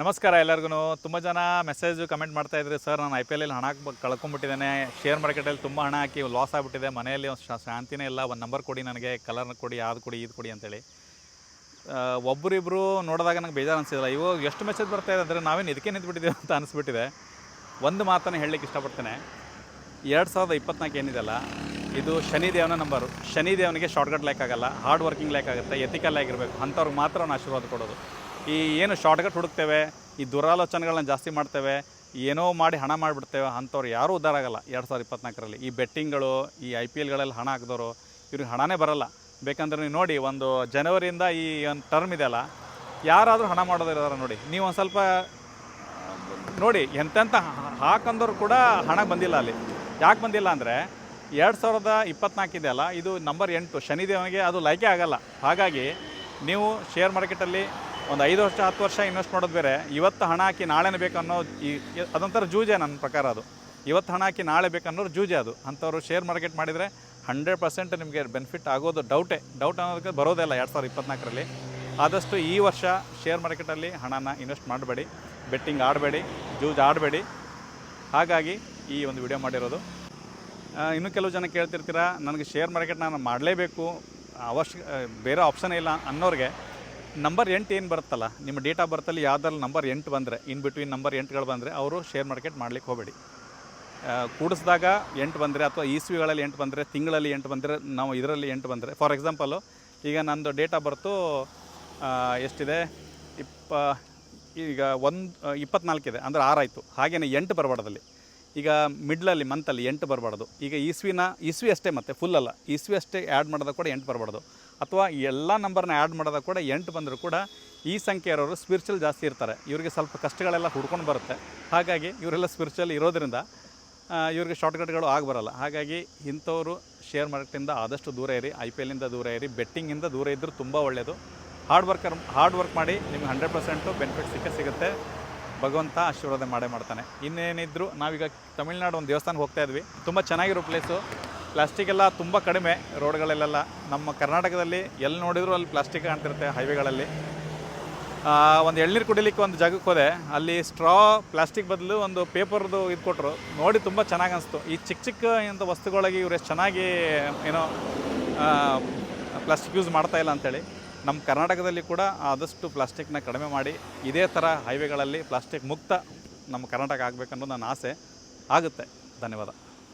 ನಮಸ್ಕಾರ ಎಲ್ಲರಿಗೂ ತುಂಬ ಜನ ಮೆಸೇಜು ಕಮೆಂಟ್ ಮಾಡ್ತಾ ಇದ್ರಿ, ಸರ್, ನಾನು ಐ ಪಿ ಎಲ್ ಹಣ ಕಳ್ಕೊಂಡ್ಬಿಟ್ಟಿದ್ದೇನೆ ಶೇರ್ ಮಾರ್ಕೆಟಲ್ಲಿ ತುಂಬ ಹಣ ಹಾಕಿ ಲಾಸ್ ಆಗಿಬಿಟ್ಟಿದೆ. ಮನೆಯಲ್ಲಿ ಒಂದು ಶಾಂತಿನೇ ಇಲ್ಲ. ಒಂದು ನಂಬರ್ ಕೊಡಿ ನನಗೆ. ಕಲರ್ ಕೊಡಿ ಅದು ಕೊಡಿ ಇದು ಕೊಡಿ ಅಂತೇಳಿ. ಒಬ್ಬರಿಬ್ಬರು ನೋಡಿದಾಗ ನನಗೆ ಬೇಜಾರು ಅನಿಸಿಲ್ಲ ಇವಾಗ ಎಷ್ಟು ಮೆಸೇಜ್ ಬರ್ತಾ ಇದೆ ಅಂದರೆ ನಾವೇನು ಇದಕ್ಕೆ ನಿಂತ್ಬಿಟ್ಟಿದ್ದೀವಿ ಅಂತ ಅನಿಸ್ಬಿಟ್ಟಿದೆ. ಒಂದು ಮಾತನ್ನು ಹೇಳಲಿಕ್ಕೆ ಇಷ್ಟಪಡ್ತೇನೆ. ಎರಡು ಸಾವಿರದ ಇಪ್ಪತ್ನಾಲ್ಕು ಏನಿದೆಯಲ್ಲ ಇದು ಶನಿದೇವನ ನಂಬರು ಶನಿದೇವನಿಗೆ ಶಾರ್ಟ್ಕಟ್ ಲೈಕ್ ಆಗಲ್ಲ ಹಾರ್ಡ್ ವರ್ಕಿಂಗ್ ಲೈಕ್ ಆಗುತ್ತೆ ಎಥಿಕಲ್ ಆಗಿರಬೇಕು. ಅಂಥವ್ರಿಗೆ ಮಾತ್ರ ನಾನು ಆಶೀರ್ವಾದ ಕೊಡೋದು. ಈ ಏನು ಶಾರ್ಟ್ಕಟ್ ಹುಡುಕ್ತೇವೆ, ಈ ದುರಾಲೋಚನೆಗಳನ್ನ ಜಾಸ್ತಿ ಮಾಡ್ತೇವೆ, ಏನೋ ಮಾಡಿ ಹಣ ಮಾಡಿಬಿಡ್ತೇವೆ ಅಂಥವ್ರು ಯಾರೂ ಉದ್ಧಾರ ಆಗಲ್ಲ. ಎರಡು ಸಾವಿರದ ಇಪ್ಪತ್ನಾಲ್ಕರಲ್ಲಿ ಈ ಬೆಟ್ಟಿಂಗ್ಗಳು ಈ ಐ ಪಿ ಎಲ್ಗಳಲ್ಲಿ ಹಣ ಹಾಕಿದವರು ಇವ್ರಿಗೆ ಹಣನೇ ಬರಲ್ಲ. ಬೇಕಂದ್ರೆ ನೀವು ನೋಡಿ, ಒಂದು ಜನವರಿಯಿಂದ ಈ ಒಂದು ಟರ್ಮ್ ಇದೆಯಲ್ಲ ಯಾರಾದರೂ ಹಣ ಮಾಡೋದಿರೋದಾರ ನೋಡಿ. ನೀವು ಒಂದು ಸ್ವಲ್ಪ, ನೋಡಿ ಎಂತೆಂಥ ಹಾಕಂದ್ರು ಕೂಡ ಹಣ ಬಂದಿಲ್ಲ ಅಲ್ಲಿ. ಯಾಕೆ ಬಂದಿಲ್ಲ ಅಂದರೆ, ಎರಡು ಸಾವಿರದ ಇಪ್ಪತ್ನಾಲ್ಕು ಇದೆಯಲ್ಲ ಇದು ನಂಬರ್ ಎಂಟು. ಶನಿದೇವನಿಗೆ ಅದು ಲೈಕೆ ಆಗಲ್ಲ. ಹಾಗಾಗಿ, ನೀವು ಶೇರ್ ಮಾರ್ಕೆಟಲ್ಲಿ ಒಂದು ಐದು ವರ್ಷ, ಹತ್ತು ವರ್ಷ ಇನ್ವೆಸ್ಟ್ ಮಾಡೋದು ಬೇರೆ. ಇವತ್ತು ಹಣ ಹಾಕಿ ನಾಳೆನೇ ಬೇಕನ್ನೋ ಈ, ಅದೊಂಥರ ಜೂಜೆ ನನ್ನ ಪ್ರಕಾರ ಅದು. ಇವತ್ತು ಹಣ ಹಾಕಿ ನಾಳೆ ಬೇಕನ್ನೋರು ಜೂಜೆ ಅದು. ಅಂಥವ್ರು ಶೇರ್ ಮಾರ್ಕೆಟ್ ಮಾಡಿದರೆ ಹಂಡ್ರೆಡ್ ಪರ್ಸೆಂಟ್ ನಿಮಗೆ ಬೆನಿಫಿಟ್ ಆಗೋದು ಡೌಟೇ ಡೌಟ್ ಅನ್ನೋದಕ್ಕೆ ಬರೋದೇ ಇಲ್ಲ ಎರಡು ಸಾವಿರದ ಇಪ್ಪತ್ನಾಲ್ಕರಲ್ಲಿ. ಆದಷ್ಟು ಈ ವರ್ಷ ಶೇರ್ ಮಾರ್ಕೆಟಲ್ಲಿ ಹಣನ ಇನ್ವೆಸ್ಟ್ ಮಾಡಬೇಡಿ. ಬೆಟ್ಟಿಂಗ್ ಆಡಬೇಡಿ. ಜೂಜ್ ಆಡಬೇಡಿ. ಹಾಗಾಗಿ ಈ ಒಂದು ವಿಡಿಯೋ ಮಾಡಿರೋದು. ಇನ್ನೂ ಕೆಲವು ಜನ ಕೇಳ್ತಿರ್ತೀರ, ನನಗೆ ಶೇರ್ ಮಾರ್ಕೆಟ್ ನಾನು ಮಾಡಲೇಬೇಕು. ಅವಶ್ಯ, ಬೇರೆ ಆಪ್ಷನ್ ಇಲ್ಲ ಅನ್ನೋರಿಗೆ. ನಂಬರ್ ಎಂಟು ಏನು ಬರುತ್ತಲ್ಲ, ನಿಮ್ಮ ಡೇಟ್ ಬರ್ತಲ್ಲಿ ಯಾವ್ದಲ್ಲಿ ನಂಬರ್ ಎಂಟು ಬಂದರೆ ಇನ್ ಬಿಟ್ವೀನ್ ನಂಬರ್ ಎಂಟುಗಳು ಬಂದರೆ, ಅವರು ಶೇರ್ ಮಾರ್ಕೆಟ್ ಮಾಡ್ಲಿಕ್ಕೆ ಹೋಗಬೇಡಿ. ಕೂಡಿಸಿದಾಗ ಎಂಟು ಬಂದರೆ ಅಥವಾ ಈಸ್ವಿಗಳಲ್ಲಿ ಎಂಟು ಬಂದರೆ, ತಿಂಗಳಲ್ಲಿ ಎಂಟು ಬಂದರೆ, ನಾವು ಇದರಲ್ಲಿ ಎಂಟು ಬಂದರೆ ಫಾರ್ ಎಕ್ಸಾಂಪಲು ಈಗ ನಂದು ಡೇಟ್ ಆಫ್ ಬರ್ತು ಎಷ್ಟಿದೆ? ಇಪ್ಪ, ಈಗ ಒಂದು ಇಪ್ಪತ್ನಾಲ್ಕಿದೆ ಅಂದರೆ ಆರಾಯಿತು ಹಾಗೆಯೇ ಎಂಟು ಬರಬಾರ್ದಲ್ಲಿ. ಈಗ ಮಿಡ್ಲಲ್ಲಿ ಮಂತಲ್ಲಿ ಎಂಟು ಬರಬಾರ್ದು. ಈಗ ಈಸ್ವಿನ, ಈಸ್ವಿ ಅಷ್ಟೇ ಮತ್ತೆ ಫುಲ್ ಅಲ್ಲ. ಈಸ್ವಿ ಅಷ್ಟೇ ಆ್ಯಡ್ ಮಾಡಿದಾಗ ಕೂಡ ಎಂಟು ಬರಬಾರ್ದು. ಅಥವಾ ಎಲ್ಲ ನಂಬರ್ನ ಆ್ಯಡ್ ಮಾಡೋದಾಗ ಕೂಡ ಎಂಟು ಬಂದರೂ ಕೂಡ ಈ ಸಂಖ್ಯೆ ಇರೋರು ಸ್ಪಿರಿಚುವಲ್ ಜಾಸ್ತಿ ಇರ್ತಾರೆ. ಇವರಿಗೆ ಸ್ವಲ್ಪ ಕಷ್ಟಗಳೆಲ್ಲ ಹುಡ್ಕೊಂಡು ಬರುತ್ತೆ. ಹಾಗಾಗಿ ಇವರೆಲ್ಲ ಸ್ಪಿರಿಚುವಲ್ ಇರೋದ್ರಿಂದ ಇವರಿಗೆ ಶಾರ್ಟ್ಕಟ್ಗಳು ಆಗ ಬರಲ್ಲ. ಹಾಗಾಗಿ ಇಂಥವರು ಶೇರ್ ಮಾರ್ಕೆಟಿಂದ ಆದಷ್ಟು ದೂರ ಇರಿ ಐ ಪಿ ಎಲ್ಲಿಂದ ದೂರ ಇರಿ ಬೆಟ್ಟಿಂಗಿಂದ ದೂರ ಇದ್ದರೂ ತುಂಬ ಒಳ್ಳೆಯದು ಹಾರ್ಡ್ ವರ್ಕರ್ ಹಾರ್ಡ್ ವರ್ಕ್ ಮಾಡಿ ನಿಮ್ಗೆ ಹಂಡ್ರೆಡ್ ಪರ್ಸೆಂಟು ಬೆನಿಫಿಟ್ ಸಿಕ್ಕೇ ಸಿಗುತ್ತೆ. ಭಗವಂತ ಆಶೀರ್ವಾದ ಮಾಡೇ ಮಾಡ್ತಾನೆ. ಇನ್ನೇನಿದ್ರು ನಾವೀಗ ತಮಿಳ್ನಾಡು ಒಂದು ದೇವಸ್ಥಾನಕ್ಕೆ ಹೋಗ್ತಾ ಇದ್ವಿ. ತುಂಬ ಚೆನ್ನಾಗಿರೋ ಪ್ಲೇಸು ಪ್ಲಾಸ್ಟಿಕ್ ಎಲ್ಲ ತುಂಬ ಕಡಿಮೆ ರೋಡ್ಗಳಲ್ಲೆಲ್ಲ. ನಮ್ಮ ಕರ್ನಾಟಕದಲ್ಲಿ ಎಲ್ಲಿ ನೋಡಿದ್ರು ಅಲ್ಲಿ ಪ್ಲಾಸ್ಟಿಕ್ ಕಾಣ್ತಿರುತ್ತೆ ಹೈವೇಗಳಲ್ಲಿ. ಒಂದು ಎಳ್ನೀರು ಕುಡಿಲಿಕ್ಕೆ ಒಂದು ಜಾಗಕ್ಕೆ ಹೋದೆ. ಅಲ್ಲಿ ಸ್ಟ್ರಾ ಪ್ಲಾಸ್ಟಿಕ್ ಬದಲು ಒಂದು ಪೇಪರ್ದು ಇದು ಕೊಟ್ಟರು ನೋಡಿ ತುಂಬ ಚೆನ್ನಾಗಿ ಅನಿಸ್ತು. ಈ ಚಿಕ್ಕ ಚಿಕ್ಕ ಇಂಥ ವಸ್ತುಗಳಿಗೆ ಇವ್ರು ಚೆನ್ನಾಗಿ ಏನೋ ಪ್ಲಾಸ್ಟಿಕ್ ಯೂಸ್ ಮಾಡ್ತಾ ಇಲ್ಲ ಅಂಥೇಳಿ ನಮ್ಮ ಕರ್ನಾಟಕದಲ್ಲಿ ಕೂಡ ಆದಷ್ಟು ಪ್ಲಾಸ್ಟಿಕ್ನ ಕಡಿಮೆ ಮಾಡಿ ಇದೇ ಥರ ಹೈವೇಗಳಲ್ಲಿ ಪ್ಲಾಸ್ಟಿಕ್ ಮುಕ್ತ ನಮ್ಮ ಕರ್ನಾಟಕ ಆಗಬೇಕನ್ನೋದು ನನ್ನ ಆಸೆ. ಆಗುತ್ತೆ. ಧನ್ಯವಾದ.